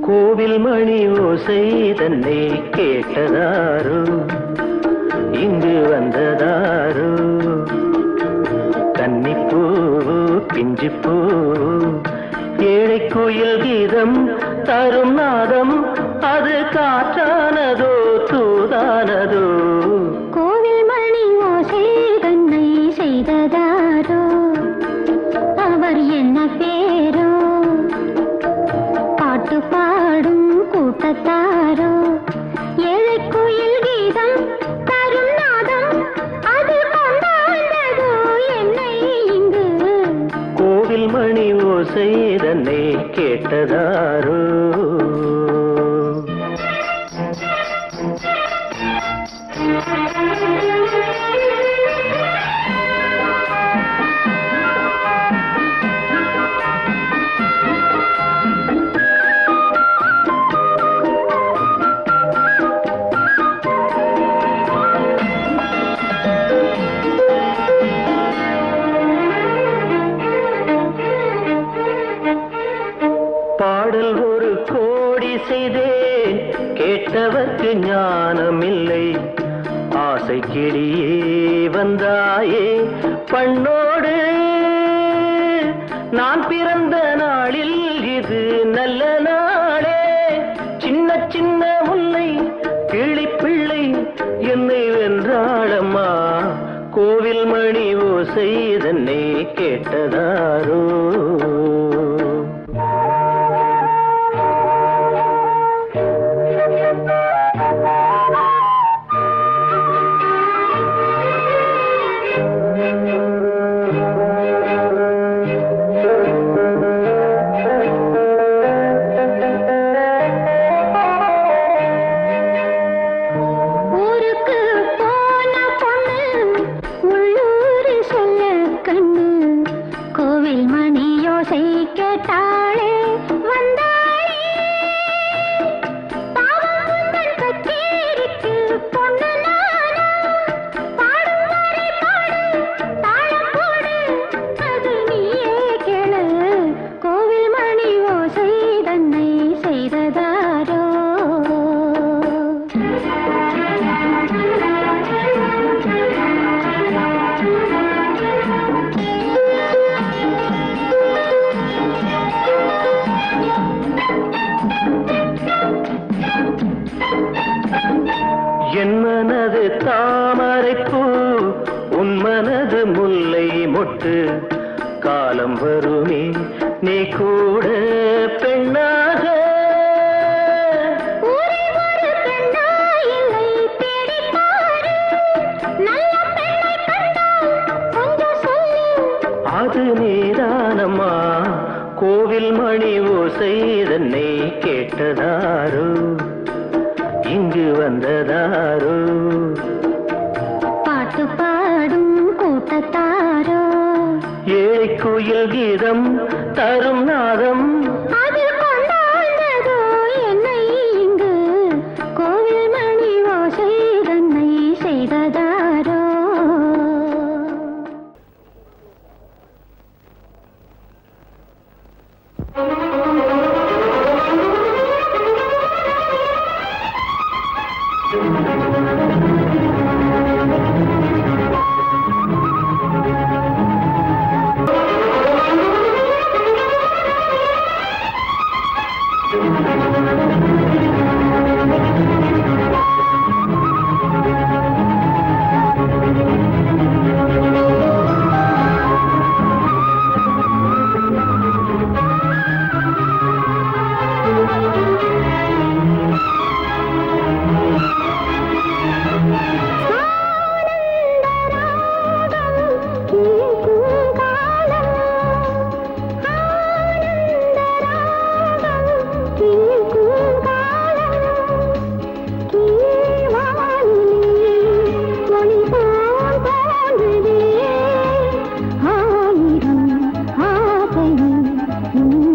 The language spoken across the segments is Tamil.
கோவில் மணி ஓசை தன்னை கேட்டதாரோ? இங்கு வந்ததாரோ? கன்னிப்பூ பிஞ்சிப்பூ ஏழை கோயில் கீதம் தரும் நாதம் அது காற்ற நான் பிறந்த நாளில் இது நல்ல நாளே. சின்ன சின்ன முல்லை கிளி என்னை வென்றாளம்மா. கோவில் மணி ஓசை தன்னை கேட்டதாரோ. கேட்டதாரோ இங்கு வந்ததாரோ? பாட்டு பாடும் கூட்டத்தாரோ? ஏழை கோயில் கீதம் Mm-hmm.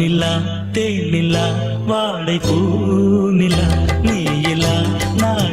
வானிலா தேனிலா வாடை பூனிலா நீயிலா நான்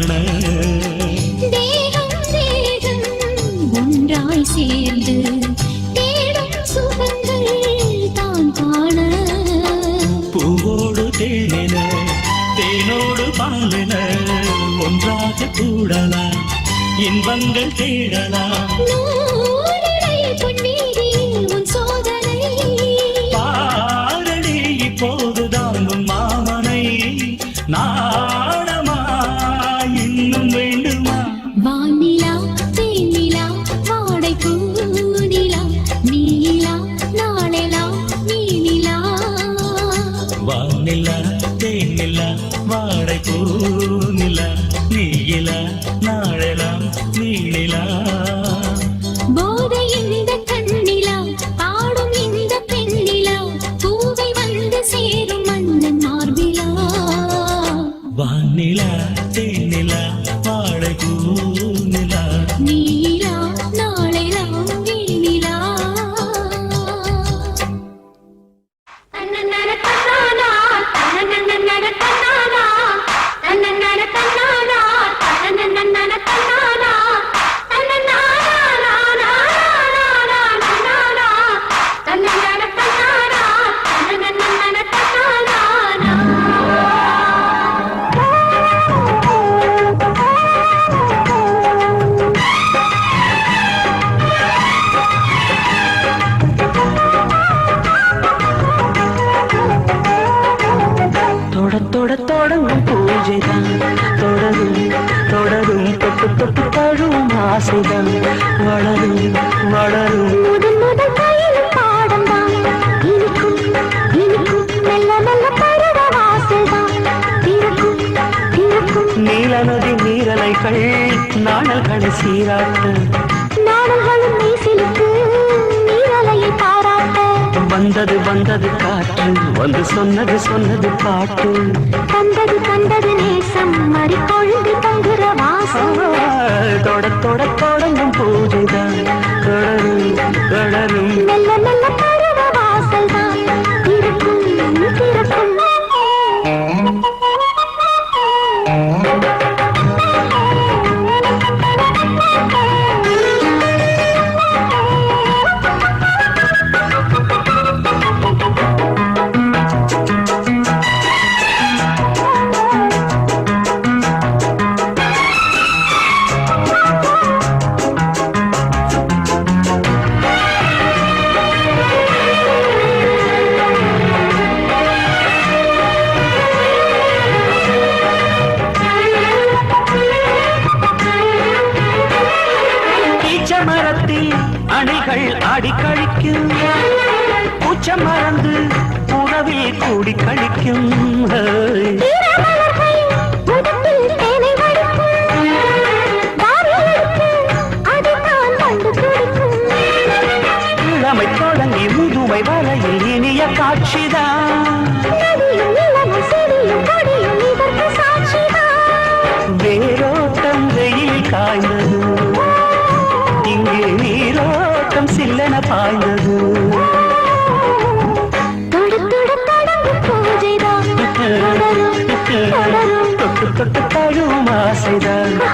காண ஒன்றாய் சேர்ந்து தேடும் சுகங்கள் தான் காண. பூவோடு தேனென தேனோடு பாலென ஒன்றாக கூடலாம் இன்பங்கள் தேடலாம். Vani. வந்தது வந்தது காற்று. வந்து சொன்னது சொன்னது பாட்டு. தந்தது தந்தது நேசம். மறி கொழுந்து தங்குற வாசம். தொட தொட தொடங்கும் பூஜைதான். கடலும் கடலும் மெல்ல மெல்ல வாசல் say that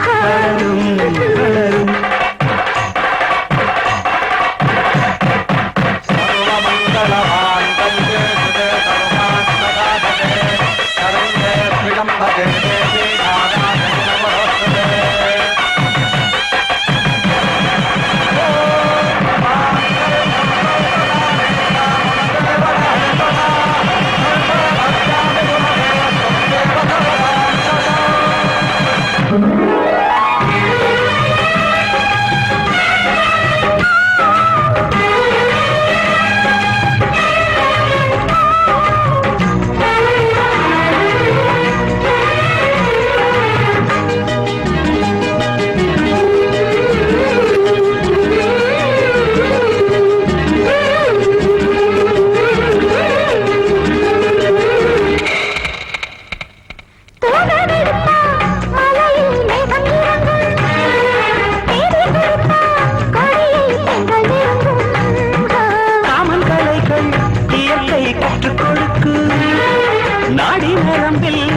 i